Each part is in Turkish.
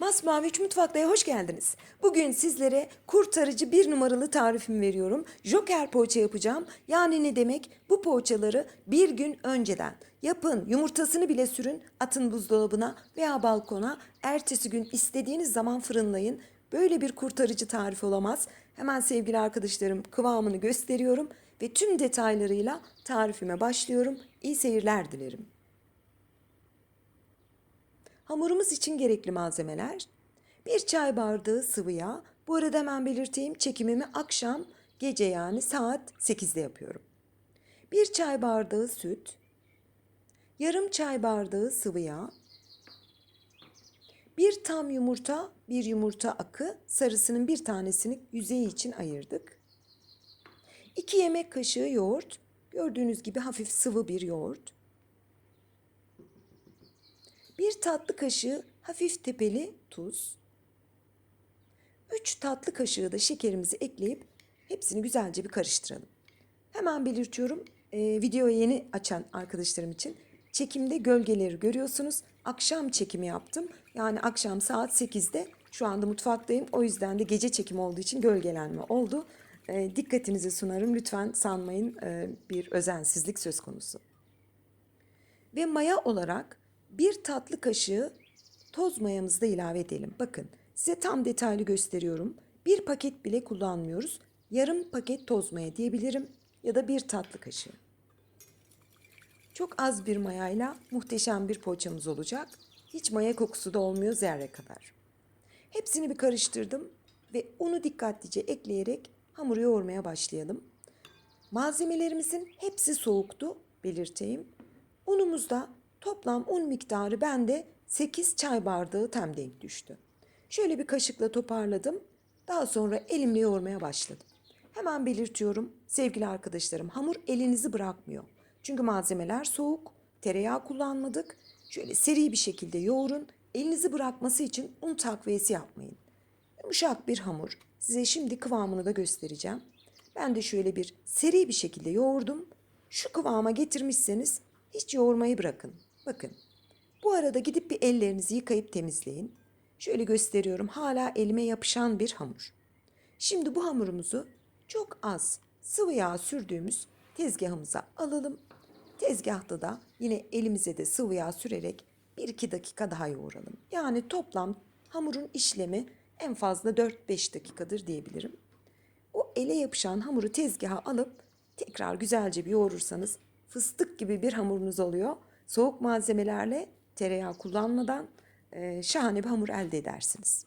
Masmavi 3 Mutfakta'ya hoş geldiniz. Bugün sizlere kurtarıcı bir numaralı tarifimi veriyorum. Joker poğaça yapacağım. Yani ne demek? Bu poğaçaları bir gün önceden yapın. Yumurtasını bile sürün. Atın buzdolabına veya balkona. Ertesi gün istediğiniz zaman fırınlayın. Böyle bir kurtarıcı tarif olamaz. Hemen sevgili arkadaşlarım kıvamını gösteriyorum. Ve tüm detaylarıyla tarifime başlıyorum. İyi seyirler dilerim. Hamurumuz için gerekli malzemeler. Bir çay bardağı sıvı yağ. Bu arada hemen belirteyim çekimimi akşam gece yani saat 8'de yapıyorum. Bir çay bardağı süt. Yarım çay bardağı sıvı yağ. Bir tam yumurta, bir yumurta akı, sarısının bir tanesini yüzeyi için ayırdık. 2 yemek kaşığı yoğurt. Gördüğünüz gibi hafif sıvı bir yoğurt. Bir tatlı kaşığı hafif tepeli tuz. 3 tatlı kaşığı da şekerimizi ekleyip hepsini güzelce bir karıştıralım. Hemen belirtiyorum e, videoyu yeni açan arkadaşlarım için çekimde gölgeleri görüyorsunuz. Akşam çekimi yaptım. Yani akşam saat 8'de şu anda mutfaktayım. O yüzden de gece çekim olduğu için gölgelenme oldu. E, dikkatinizi sunarım. Lütfen sanmayın e, bir özensizlik söz konusu. Ve maya olarak bir tatlı kaşığı toz mayamızı da ilave edelim. Bakın size tam detaylı gösteriyorum. Bir paket bile kullanmıyoruz. Yarım paket toz maya diyebilirim ya da bir tatlı kaşığı. Çok az bir mayayla muhteşem bir poğaçamız olacak. Hiç maya kokusu da olmuyor zerre kadar. Hepsini bir karıştırdım ve unu dikkatlice ekleyerek hamuru yoğurmaya başlayalım. Malzemelerimizin hepsi soğuktu belirteyim. Unumuzda toplam un miktarı bende 8 çay bardağı tem denk düştü. Şöyle bir kaşıkla toparladım. Daha sonra elimle yoğurmaya başladım. Hemen belirtiyorum sevgili arkadaşlarım hamur elinizi bırakmıyor. Çünkü malzemeler soğuk, tereyağı kullanmadık. Şöyle seri bir şekilde yoğurun. Elinizi bırakması için un takviyesi yapmayın. Yumuşak bir hamur. Size şimdi kıvamını da göstereceğim. Ben de şöyle bir seri bir şekilde yoğurdum. Şu kıvama getirmişseniz hiç yoğurmayı bırakın. Bakın. Bu arada gidip bir ellerinizi yıkayıp temizleyin. Şöyle gösteriyorum. Hala elime yapışan bir hamur. Şimdi bu hamurumuzu çok az sıvı yağ sürdüğümüz tezgahımıza alalım. Tezgahta da yine elimize de sıvı yağ sürerek 1-2 dakika daha yoğuralım. Yani toplam hamurun işlemi en fazla 4-5 dakikadır diyebilirim. O ele yapışan hamuru tezgaha alıp tekrar güzelce bir yoğurursanız fıstık gibi bir hamurunuz oluyor. Soğuk malzemelerle tereyağı kullanmadan e, şahane bir hamur elde edersiniz.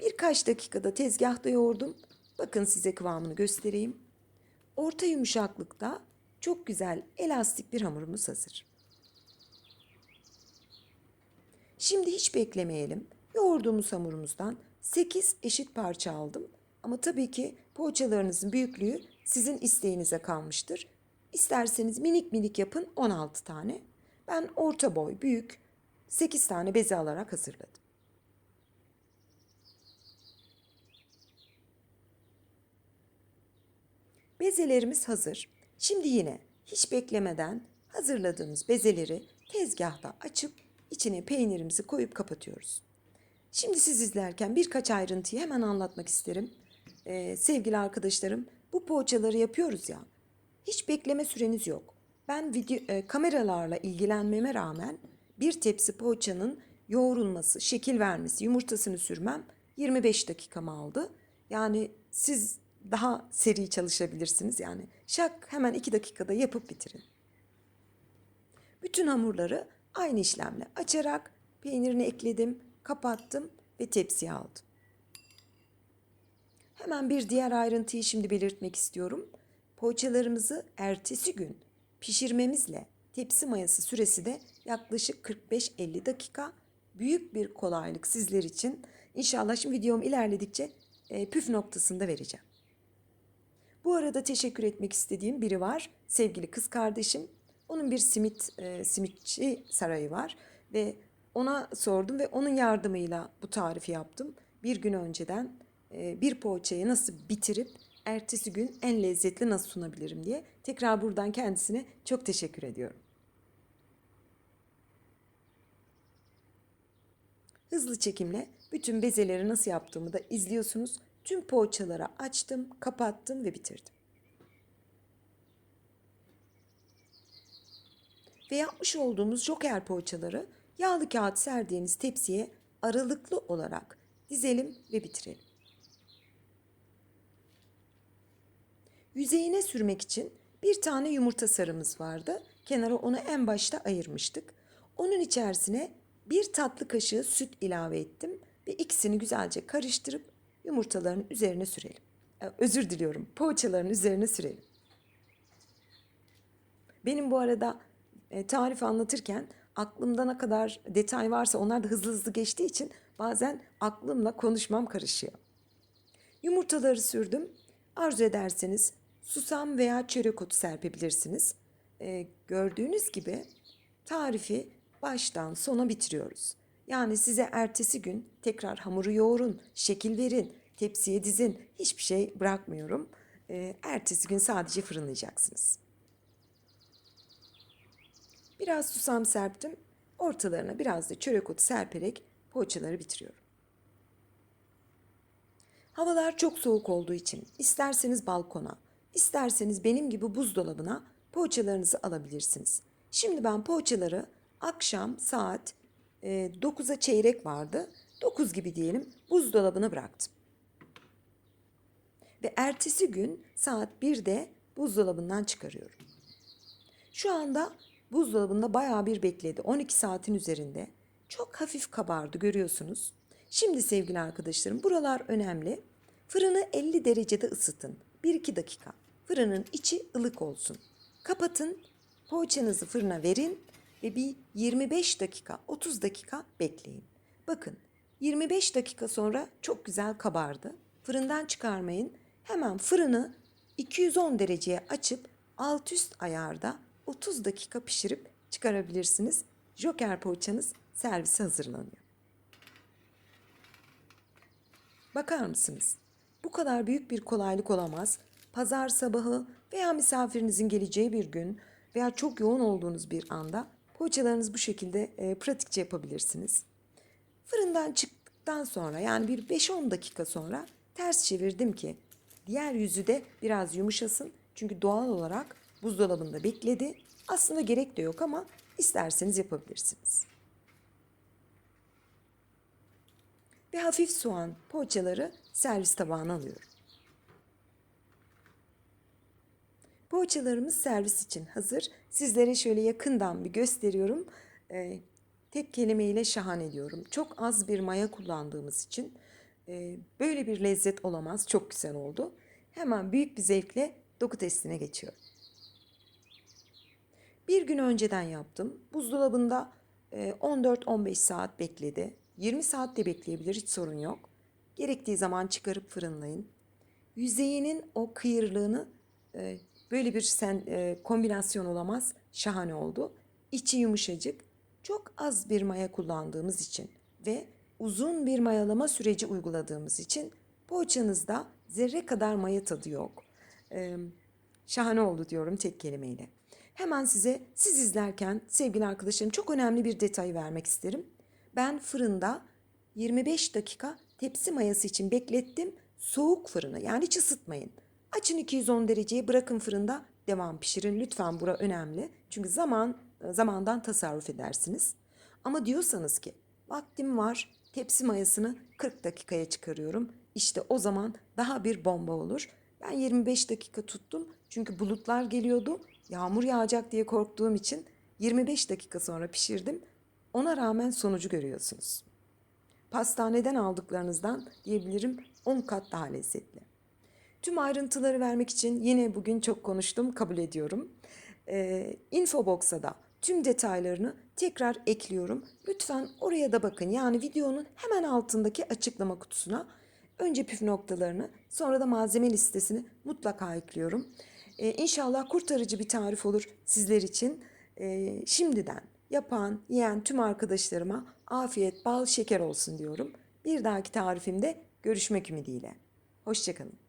Birkaç dakikada tezgahta yoğurdum. Bakın size kıvamını göstereyim. Orta yumuşaklıkta çok güzel elastik bir hamurumuz hazır. Şimdi hiç beklemeyelim. Yoğurduğumuz hamurumuzdan 8 eşit parça aldım. Ama tabii ki poğaçalarınızın büyüklüğü sizin isteğinize kalmıştır. İsterseniz minik minik yapın 16 tane. Ben orta boy, büyük 8 tane beze alarak hazırladım. Bezelerimiz hazır. Şimdi yine hiç beklemeden hazırladığımız bezeleri tezgahta açıp içine peynirimizi koyup kapatıyoruz. Şimdi siz izlerken birkaç ayrıntıyı hemen anlatmak isterim. Ee, sevgili arkadaşlarım bu poğaçaları yapıyoruz ya. Hiç bekleme süreniz yok. Ben video, e, kameralarla ilgilenmeme rağmen bir tepsi poğaçanın yoğrulması, şekil vermesi, yumurtasını sürmem 25 dakikamı aldı. Yani siz daha seri çalışabilirsiniz. Yani şak hemen 2 dakikada yapıp bitirin. Bütün hamurları aynı işlemle açarak peynirini ekledim, kapattım ve tepsiye aldım. Hemen bir diğer ayrıntıyı şimdi belirtmek istiyorum. Poğaçalarımızı ertesi gün pişirmemizle tepsi mayası süresi de yaklaşık 45-50 dakika. Büyük bir kolaylık sizler için. İnşallah şimdi videom ilerledikçe e, püf noktasında vereceğim. Bu arada teşekkür etmek istediğim biri var. Sevgili kız kardeşim. Onun bir simit e, simitçi sarayı var ve ona sordum ve onun yardımıyla bu tarifi yaptım. Bir gün önceden e, bir poğaçayı nasıl bitirip ertesi gün en lezzetli nasıl sunabilirim diye. Tekrar buradan kendisine çok teşekkür ediyorum. hızlı çekimle bütün bezeleri nasıl yaptığımı da izliyorsunuz. Tüm poğaçaları açtım, kapattım ve bitirdim. Ve yapmış olduğumuz joker poğaçaları yağlı kağıt serdiğiniz tepsiye aralıklı olarak dizelim ve bitirelim. Yüzeyine sürmek için bir tane yumurta sarımız vardı. Kenara onu en başta ayırmıştık. Onun içerisine bir tatlı kaşığı süt ilave ettim ve ikisini güzelce karıştırıp yumurtaların üzerine sürelim. Özür diliyorum, poğaçaların üzerine sürelim. Benim bu arada e, tarif anlatırken aklımda ne kadar detay varsa onlar da hızlı hızlı geçtiği için bazen aklımla konuşmam karışıyor. Yumurtaları sürdüm. Arzu ederseniz susam veya çörek otu serpebilirsiniz. Ee, gördüğünüz gibi tarifi baştan sona bitiriyoruz. Yani size ertesi gün tekrar hamuru yoğurun, şekil verin, tepsiye dizin. Hiçbir şey bırakmıyorum. Ee, ertesi gün sadece fırınlayacaksınız. Biraz susam serptim. Ortalarına biraz da çörek otu serperek poğaçaları bitiriyorum. Havalar çok soğuk olduğu için isterseniz balkona, isterseniz benim gibi buzdolabına poğaçalarınızı alabilirsiniz. Şimdi ben poğaçaları akşam saat e, 9'a çeyrek vardı. 9 gibi diyelim buzdolabına bıraktım. Ve ertesi gün saat 1'de buzdolabından çıkarıyorum. Şu anda buzdolabında bayağı bir bekledi. 12 saatin üzerinde. Çok hafif kabardı görüyorsunuz. Şimdi sevgili arkadaşlarım buralar önemli. Fırını 50 derecede ısıtın. 1-2 dakika. Fırının içi ılık olsun. Kapatın. Poğaçanızı fırına verin ve bir 25 dakika 30 dakika bekleyin. Bakın 25 dakika sonra çok güzel kabardı. Fırından çıkarmayın. Hemen fırını 210 dereceye açıp alt üst ayarda 30 dakika pişirip çıkarabilirsiniz. Joker poğaçanız servise hazırlanıyor. Bakar mısınız? Bu kadar büyük bir kolaylık olamaz. Pazar sabahı veya misafirinizin geleceği bir gün veya çok yoğun olduğunuz bir anda poğaçalarınızı bu şekilde e, pratikçe yapabilirsiniz. Fırından çıktıktan sonra yani bir 5-10 dakika sonra ters çevirdim ki diğer yüzü de biraz yumuşasın. Çünkü doğal olarak buzdolabında bekledi. Aslında gerek de yok ama isterseniz yapabilirsiniz. Ve hafif soğan poğaçaları servis tabağına alıyorum. Poğaçalarımız servis için hazır. Sizlere şöyle yakından bir gösteriyorum. Ee, tek kelimeyle şahane diyorum. Çok az bir maya kullandığımız için e, böyle bir lezzet olamaz. Çok güzel oldu. Hemen büyük bir zevkle doku testine geçiyorum. Bir gün önceden yaptım. Buzdolabında e, 14-15 saat bekledi. 20 saat de bekleyebilir hiç sorun yok. Gerektiği zaman çıkarıp fırınlayın. Yüzeyinin o kıyırlığını e, böyle bir sen e, kombinasyon olamaz. Şahane oldu. İçi yumuşacık. Çok az bir maya kullandığımız için ve uzun bir mayalama süreci uyguladığımız için poğaçanızda zerre kadar maya tadı yok. E, şahane oldu diyorum tek kelimeyle. Hemen size siz izlerken sevgili arkadaşlarım çok önemli bir detay vermek isterim. Ben fırında 25 dakika tepsi mayası için beklettim. Soğuk fırını yani hiç ısıtmayın. Açın 210 dereceye bırakın fırında devam pişirin. Lütfen bura önemli. Çünkü zaman zamandan tasarruf edersiniz. Ama diyorsanız ki vaktim var tepsi mayasını 40 dakikaya çıkarıyorum. İşte o zaman daha bir bomba olur. Ben 25 dakika tuttum. Çünkü bulutlar geliyordu. Yağmur yağacak diye korktuğum için 25 dakika sonra pişirdim. Ona rağmen sonucu görüyorsunuz. Pastaneden aldıklarınızdan diyebilirim 10 kat daha lezzetli. Tüm ayrıntıları vermek için yine bugün çok konuştum, kabul ediyorum. Ee, Infobox'a da tüm detaylarını tekrar ekliyorum. Lütfen oraya da bakın. Yani videonun hemen altındaki açıklama kutusuna önce püf noktalarını sonra da malzeme listesini mutlaka ekliyorum. Ee, inşallah kurtarıcı bir tarif olur sizler için. Ee, şimdiden yapan, yiyen tüm arkadaşlarıma afiyet, bal, şeker olsun diyorum. Bir dahaki tarifimde görüşmek ümidiyle. Hoşçakalın.